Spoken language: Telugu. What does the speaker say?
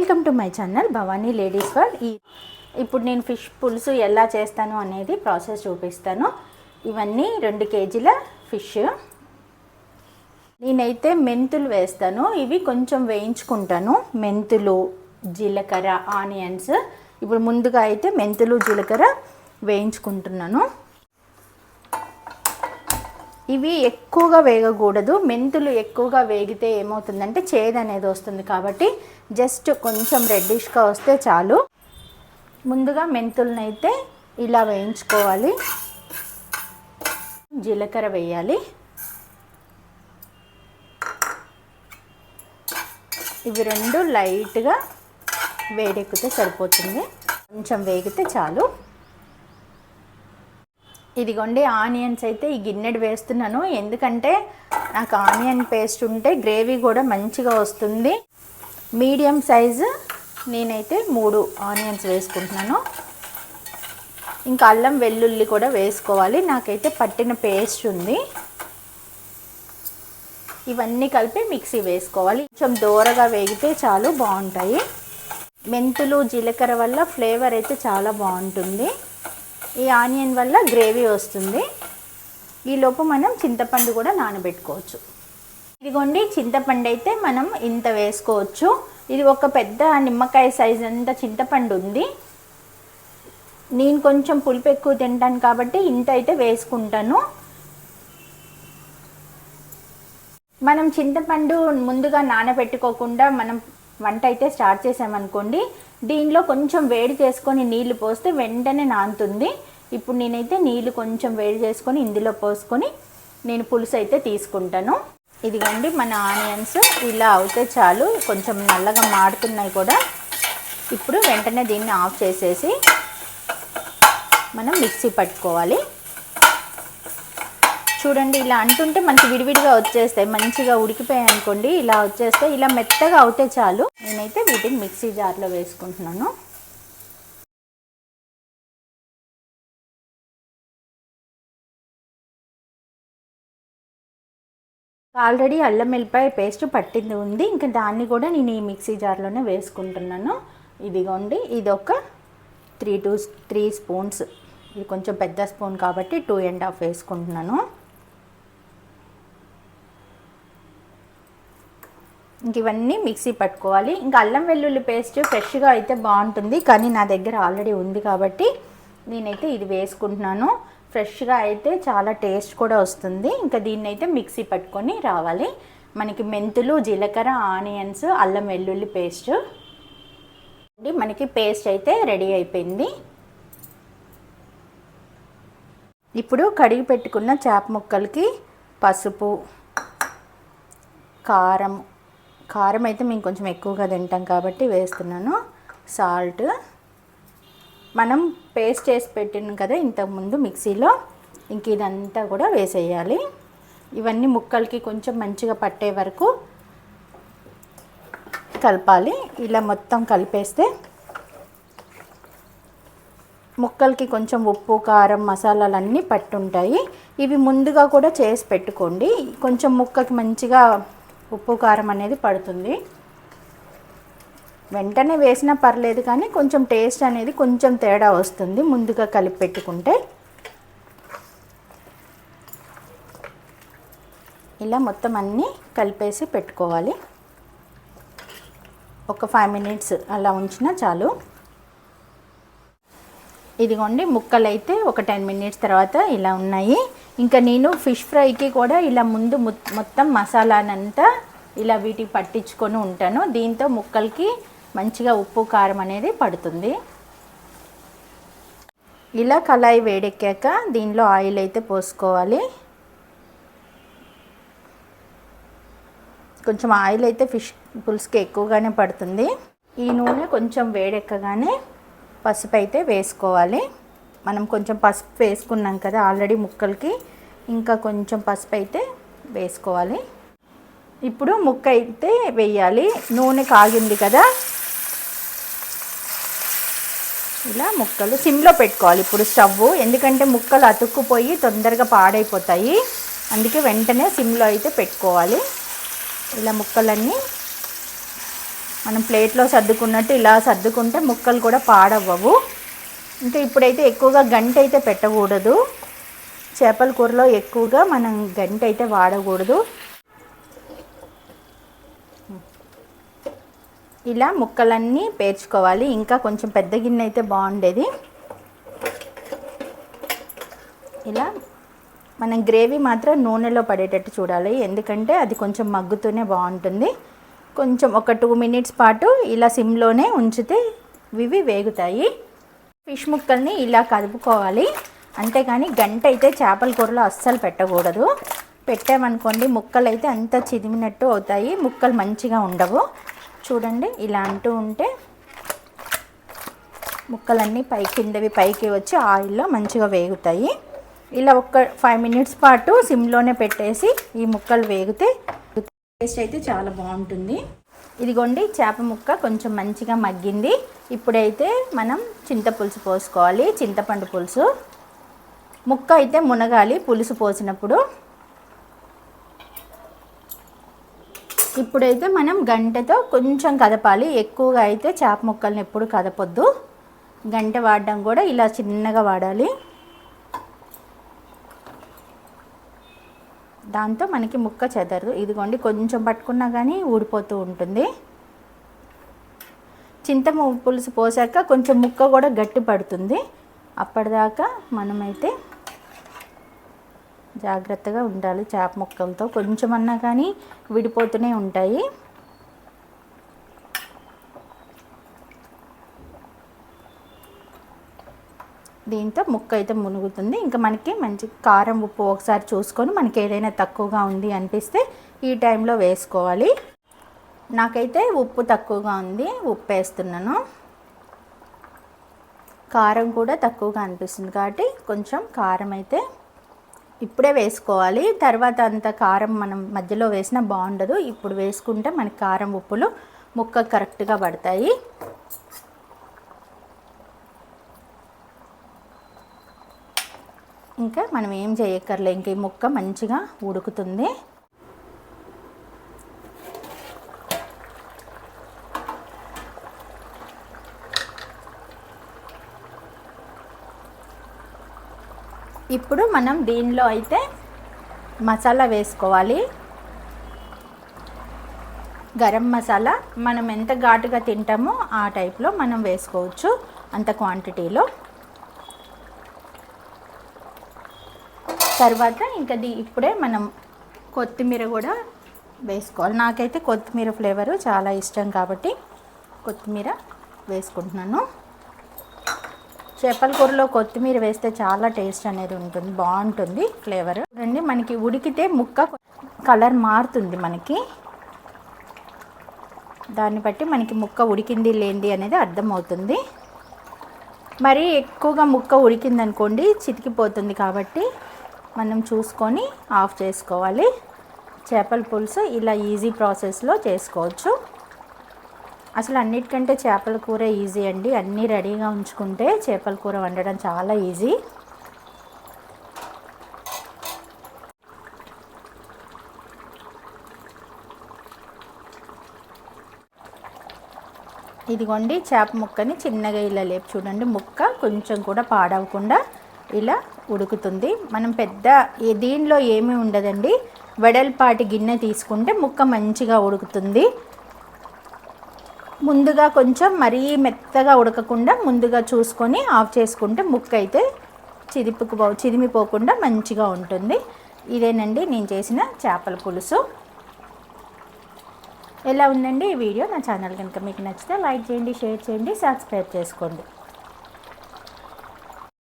Welcome to my channel Bhavani ladies world. ఈ ఇప్పుడు నేను ఫిష్ పులుసు ఎలా చేస్తాను అనేది ప్రాసెస్ చూపిస్తాను. ఇవన్నీ రెండు కేజీల ఫిష్. నేనైతే మెంతులు వేస్తాను. ఇవి కొంచెం వేయించుకుంటాను. మెంతులు జీలకర్ర ఆనియన్స్. ఇప్పుడు ముందుగా అయితే మెంతులు జీలకర్ర వేయించుకుంటున్నాను. ఇవి ఎక్కువగా వేగకూడదు. మెంతులు ఎక్కువగా వేగితే ఏమవుతుందంటే చేదు అనేది వస్తుంది కాబట్టి జస్ట్ కొంచెం రెడ్డిష్గా వస్తే చాలు. ముందుగా మెంతులనైతే అయితే ఇలా వేయించుకోవాలి. జీలకర్ర వేయాలి. ఇవి రెండు లైట్గా వేడెక్కితే సరిపోతుంది. కొంచెం వేగితే చాలు. ఇదిగోండి ఆనియన్స్ అయితే ఈ గిన్నెడు వేస్తున్నాను. ఎందుకంటే నాకు ఆనియన్ పేస్ట్ ఉంటే గ్రేవీ కూడా మంచిగా వస్తుంది. మీడియం సైజు నేనైతే మూడు ఆనియన్స్ వేసుకుంటున్నాను. ఇంకా అల్లం వెల్లుల్లి కూడా వేసుకోవాలి. నాకైతే పట్టిన పేస్ట్ ఉంది. ఇవన్నీ కలిపి మిక్సీ వేసుకోవాలి. కొంచెం దూరగా వేగితే చాలు బాగుంటాయి. మెంతులు జీలకర్ర వల్ల ఫ్లేవర్ అయితే చాలా బాగుంటుంది. ఈ ఆనియన్ వల్ల గ్రేవీ వస్తుంది. ఈలోపు మనం చింతపండు కూడా నానబెట్టుకోవచ్చు. ఇదిగోండి చింతపండు అయితే మనం ఇంత వేసుకోవచ్చు. ఇది ఒక పెద్ద నిమ్మకాయ సైజ్ అంత చింతపండు ఉంది. నేను కొంచెం పులుపు ఎక్కువ తింటాను కాబట్టి ఇంత అయితే వేసుకుంటాను. మనం చింతపండు ముందుగా నానబెట్టుకోకుండా మనం వంట అయితే స్టార్ట్ చేసామనుకోండి దీనిలో కొంచెం వేడి చేసుకొని నీళ్ళు పోస్తే వెంటనే నానుతుంది. ఇప్పుడు నేనైతే నీళ్ళు కొంచెం వేడి చేసుకొని ఇందులో పోసుకొని నేను పులుసు అయితే తీసుకుంటాను. ఇదిగోండి మన ఆనియన్స్ ఇలా అవుతే చాలు. కొంచెం నల్లగా మాడుతున్నాయి కూడా. ఇప్పుడు వెంటనే దీన్ని ఆఫ్ చేసేసి మనం మిక్సీ పట్టుకోవాలి. చూడండి ఇలా అంటుంటే మనకి విడివిడిగా వచ్చేస్తాయి. మంచిగా ఉడికిపోయాయి అనుకోండి ఇలా వచ్చేస్తే ఇలా మెత్తగా అవుతే చాలు. నేనైతే వీటిని మిక్సీ జార్లో వేసుకుంటున్నాను. ఆల్రెడీ అల్లం వెల్లిపాయ పేస్ట్ పట్టింది ఉంది. ఇంకా దాన్ని కూడా నేను ఈ మిక్సీ జార్లోనే వేసుకుంటున్నాను. ఇదిగోండి ఇది ఒక త్రీ టూ త్రీ స్పూన్స్. ఇది కొంచెం పెద్ద స్పూన్ కాబట్టి టూ అండ్ హాఫ్ వేసుకుంటున్నాను. ఇంక ఇవన్నీ మిక్సీ పట్టుకోవాలి. ఇంకా అల్లం వెల్లుల్లి పేస్ట్ ఫ్రెష్గా అయితే బాగుంటుంది కానీ నా దగ్గర ఆల్రెడీ ఉంది కాబట్టి నేనైతే ఇది వేసుకుంటున్నాను. ఫ్రెష్గా అయితే చాలా టేస్ట్ కూడా వస్తుంది. ఇంకా దీన్ని అయితే మిక్సీ పట్టుకొని రావాలి. మనకి మెంతులు జీలకర్ర ఆనియన్స్ అల్లం వెల్లుల్లి పేస్ట్. మనకి పేస్ట్ అయితే రెడీ అయిపోయింది. ఇప్పుడు కడిగి పెట్టుకున్న చేప ముక్కలకి పసుపు కారం కారం అయితే మేము కొంచెం ఎక్కువగా తింటాం కాబట్టి వేస్తున్నాను. సాల్ట్. మనం పేస్ట్ చేసి పెట్టినాం కదా ఇంతకుముందు మిక్సీలో. ఇంక ఇదంతా కూడా వేసేయాలి. ఇవన్నీ ముక్కలకి కొంచెం మంచిగా పట్టే వరకు కలపాలి. ఇలా మొత్తం కలిపేస్తే ముక్కలకి కొంచెం ఉప్పు కారం మసాలాలు అన్నీ పట్టుంటాయి. ఇవి ముందుగా కూడా చేసి పెట్టుకోండి. కొంచెం ముక్కకి మంచిగా ఉప్పు కారం అనేది పడుతుంది. వెంటనే వేసినా పర్లేదు కానీ కొంచెం టేస్ట్ అనేది కొంచెం తేడా వస్తుంది ముందుగా కలిపి పెట్టుకుంటే. ఇలా మొత్తం అన్నీ కలిపేసి పెట్టుకోవాలి. ఒక ఫైవ్ మినిట్స్ అలా ఉంచినా చాలు. ఇదిగోండి ముక్కలు అయితే ఒక టెన్ మినిట్స్ తర్వాత ఇలా ఉన్నాయి. ఇంకా నేను ఫిష్ ఫ్రైకి కూడా ఇలా ముందు మొత్తం మసాలానంతా ఇలా వీటికి పట్టించుకొని ఉంటాను. దీంతో ముక్కలకి మంచిగా ఉప్పు కారం అనేది పడుతుంది. ఇలా కళాయి వేడెక్కాక దీనిలో ఆయిల్ అయితే పోసుకోవాలి. కొంచెం ఆయిల్ అయితే ఫిష్ పులుసుకి ఎక్కువగానే పడుతుంది. ఈ నూనె కొంచెం వేడెక్కగానే పసుపు అయితే వేసుకోవాలి. మనం కొంచెం పసుపు వేసుకున్నాం కదా ఆల్రెడీ ముక్కలకి ఇంకా కొంచెం పసుపు అయితే వేసుకోవాలి. ఇప్పుడు ముక్క అయితే వేయాలి. నూనె కాగింది కదా. ఇలా ముక్కలు సిమ్లో పెట్టుకోవాలి. ఇప్పుడు స్టవ్ ఎందుకంటే ముక్కలు అతుక్కుపోయి తొందరగా పాడైపోతాయి. అందుకే వెంటనే సిమ్లో అయితే పెట్టుకోవాలి. ఇలా ముక్కలన్నీ మనం ప్లేట్లో సర్దుకున్నట్టు ఇలా సర్దుకుంటే ముక్కలు కూడా పాడవ్వవు. ఇంకా ఇప్పుడైతే ఎక్కువగా గంట అయితే పెట్టకూడదు. చేపల కూరలో ఎక్కువగా మనం గంట అయితే వాడకూడదు. ఇలా ముక్కలన్నీ పేర్చుకోవాలి. ఇంకా కొంచెం పెద్ద గిన్నె అయితే బాగుండేది. ఇలా మనం గ్రేవీ మాత్రం నూనెలో పడేటట్టు చూడాలి. ఎందుకంటే అది కొంచెం మగ్గుతూనే బాగుంటుంది. కొంచెం ఒక టూ మినిట్స్ పాటు ఇలా సిమ్లోనే ఉంచితే ఇవి వేగుతాయి. ఫిష్ ముక్కల్ని ఇలా కలుపుకోవాలి అంతేగాని గంట అయితే చేపల కూరలో అస్సలు పెట్టకూడదు. పెట్టామనుకోండి ముక్కలు అయితే అంత చిదిమినట్టు అవుతాయి. ముక్కలు మంచిగా ఉండవు. చూడండి ఇలా అంటూ ఉంటే ముక్కలన్నీ పై కిందవి పైకి వచ్చి ఆయిల్లో మంచిగా వేగుతాయి. ఇలా ఒక్క ఫైవ్ మినిట్స్ పాటు సిమ్లోనే పెట్టేసి ఈ ముక్కలు వేగితే టేస్ట్ అయితే చాలా బాగుంటుంది. ఇదిగోండి చేప ముక్క కొంచెం మంచిగా మగ్గింది. ఇప్పుడైతే మనం చింతపులుసు పోసుకోవాలి చింతపండు పులుసు. ముక్క అయితే మునగాలి పులుసు పోసినప్పుడు. ఇప్పుడైతే మనం గంటతో కొంచెం కదపాలి. ఎక్కువగా అయితే చేప ముక్కల్ని ఎప్పుడు కదపొద్దు. గంట వాడడం కూడా ఇలా చిన్నగా వాడాలి. దాంతో మనకి ముక్క చెదరదు. ఇదిగోండి కొంచెం పట్టుకున్నా కానీ ఊడిపోతూ ఉంటుంది. చింత పులుసు పోసాక కొంచెం ముక్క కూడా గట్టి పడుతుంది. అప్పటిదాకా మనమైతే జాగ్రత్తగా ఉండాలి. చేప ముక్కలతో కొంచెమన్నా కానీ విడిపోతూనే ఉంటాయి. దీంతో ముక్క అయితే మునుగుతుంది. ఇంకా మనకి మంచి కారం ఉప్పు ఒకసారి చూసుకొని మనకి ఏదైనా తక్కువగా ఉంది అనిపిస్తే ఈ టైంలో వేసుకోవాలి. నాకైతే ఉప్పు తక్కువగా ఉంది. ఉప్పు వేస్తున్నాను కారం కూడా తక్కువగా అనిపిస్తుంది కాబట్టి కొంచెం కారం అయితే ఇప్పుడే వేసుకోవాలి. తర్వాత అంత కారం మనం మధ్యలో వేసినా బాగుండదు. ఇప్పుడు వేసుకుంటే మనకి కారం ఉప్పులు ముక్క కరెక్ట్గా పడతాయి. ఇంకా మనం ఏం చేయక్కర్లే ఇంక ఈ ముక్క మంచిగా ఉడుకుతుంది. ఇప్పుడు మనం దీనిలో అయితే మసాలా వేసుకోవాలి. గరం మసాలా మనం ఎంత ఘాటుగా తింటామో ఆ టైప్లో మనం వేసుకోవచ్చు అంత క్వాంటిటీలో తర్వాత ఇంకా ఇప్పుడే మనం కొత్తిమీర కూడా వేసుకోవాలి. నాకైతే కొత్తిమీర ఫ్లేవరు చాలా ఇష్టం కాబట్టి కొత్తిమీర వేసుకుంటున్నాను. చేపల కూరలో కొత్తిమీర వేస్తే చాలా టేస్ట్ అనేది ఉంటుంది బాగుంటుంది ఫ్లేవర్. చూడండి మనకి ఉడికితే ముక్క కలర్ మారుతుంది మనకి. దాన్ని బట్టి మనకి ముక్క ఉడికింది లేనిది అనేది అర్థమవుతుంది. మరి ఎక్కువగా ముక్క ఉడికిందనుకోండి చితికిపోతుంది కాబట్టి మనం చూసుకొని ఆఫ్ చేసుకోవాలి. చేపల పులుసు ఇలా ఈజీ ప్రాసెస్లో చేసుకోవచ్చు. అసలు అన్నిటికంటే చేపల కూర ఈజీ అండి. అన్నీ రెడీగా ఉంచుకుంటే చేపల కూర వండడం చాలా ఈజీ ఇదిగోండి చేప ముక్కని చిన్నగా ఇలా లేపు చూడండి. ముక్క కొంచెం కూడా పాడవకుండా ఇలా ఉడుకుతుంది. మనం పెద్ద దీనిలో ఏమీ ఉండదండి. వెడల్పాటి గిన్నె తీసుకుంటే ముక్క మంచిగా ఉడుకుతుంది. ముందుగా కొంచెం మరీ మెత్తగా ఉడకకుండా ముందుగా చూసుకొని ఆఫ్ చేసుకుంటే ముక్క అయితే చిదిపుకు చిదిమిపోకుండా మంచిగా ఉంటుంది. ఇదేనండి నేను చేసిన చేపల పులుసు. ఎలా ఉందండి ఈ వీడియో? నా ఛానల్ కనుక మీకు నచ్చితే లైక్ చేయండి షేర్ చేయండి సబ్స్క్రైబ్ చేసుకోండి.